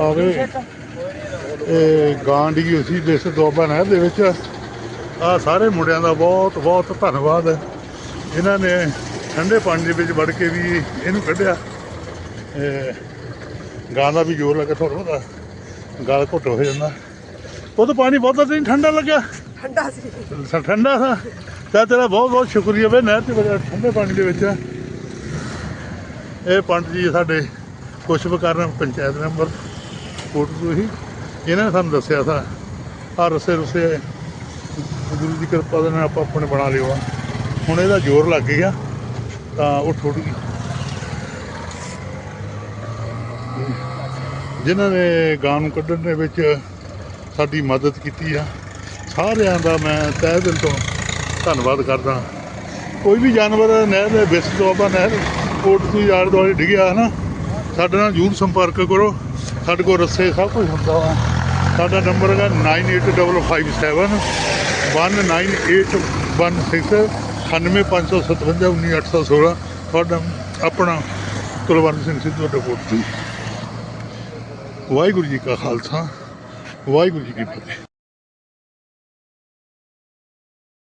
ਆਵੇ। ਇਹ ਗਾਂ ਡਿੱਗੀ ਹੋਈ ਸੀ ਜਿਸ ਦੁਆਬਾ ਨਹਿਰ ਦੇ ਵਿੱਚ। ਆ ਸਾਰੇ ਮੁੰਡਿਆਂ ਦਾ ਬਹੁਤ ਬਹੁਤ ਧੰਨਵਾਦ। ਇਹਨਾਂ ਨੇ ਠੰਡੇ ਪਾਣੀ ਦੇ ਵਿੱਚ ਵੜ ਕੇ ਵੀ ਇਹਨੂੰ ਕੱਢਿਆ। ਇਹ ਗਾਂ ਦਾ ਵੀ ਜ਼ੋਰ ਲੱਗਾ ਥੋੜਾ ਬਹੁਤਾ ਗਲ ਘੁੱਟ ਹੋ ਜਾਂਦਾ। ਉਹ ਤਾਂ ਪਾਣੀ ਬਹੁਤਾ ਨਹੀਂ ਠੰਡਾ ਲੱਗਿਆ। ਠੰਡਾ ਸੀ। ਸ- ਠੰਡਾ ਥਾ ਤਾਂ ਤੇਰਾ ਬਹੁਤ ਬਹੁਤ ਸ਼ੁਕਰੀਆ ਵੇ ਨਹਿਰ ਤੇ ਠੰਡੇ ਪਾਣੀ ਦੇ ਵਿੱਚ। ਇਹ ਪੰਡਤ ਜੀ ਸਾਡੇ ਕੁਛ ਕਰਨ ਪੰਚਾਇਤ ਮੈਂਬਰ। ਕੋਟ ਤੋਂ ਹੀ ਇਹਨਾਂ ਨੇ ਸਾਨੂੰ ਦੱਸਿਆ ਥਾ ਆ ਰਸੇ ਰਸੇ ਗੁਰੂ ਦੀ ਕਿਰਪਾ ਦੇ ਨਾਲ ਆਪਾਂ ਆਪਣੇ ਬਣਾ ਲਿਓ ਆ। ਹੁਣ ਇਹਦਾ ਜ਼ੋਰ ਲੱਗ ਗਿਆ, ਤਾਂ ਉਹ ਥੋੜੀ ਜਿਨ੍ਹਾਂ ਨੇ ਗਾਂ ਨੂੰ ਕੱਢਣ ਦੇ ਵਿੱਚ ਸਾਡੀ ਮਦਦ ਕੀਤੀ ਆ, ਸਾਰਿਆਂ ਦਾ ਮੈਂ ਤਹਿ ਦਿਲ ਤੋਂ ਧੰਨਵਾਦ ਕਰਦਾ। ਕੋਈ ਵੀ ਜਾਨਵਰ ਨਹਿਰ ਦੇ ਵਿੱਚ ਤੋਂ ਆਪਾਂ ਨਹਿਰ ਕੋਟ ਤੋਂ ਯਾਰ ਦੁਆਲੇ ਡਿੱਗਿਆ ਹਨਾ, ਸਾਡੇ ਨਾਲ ਜ਼ਰੂਰ ਸੰਪਰਕ ਕਰੋ। ਸਾਡੇ ਕੋਲ ਰੱਸੇ ਸਭ ਕੁਝ ਹੁੰਦਾ ਵਾ ਸਾਡਾ ਨੰਬਰ ਹੈਗਾ 98557 19816 98557 19816 ਤੁਹਾਡਾ ਆਪਣਾ ਕੁਲਵੰਤ ਸਿੰਘ ਸਿੱਧੂ ਰਿਪੋਰਟ ਸੀ ਵਾਹਿਗੁਰੂ ਜੀ ਕਾ ਖਾਲਸਾ ਵਾਹਿਗੁਰੂ ਜੀ ਕੀ ਫਤਿਹ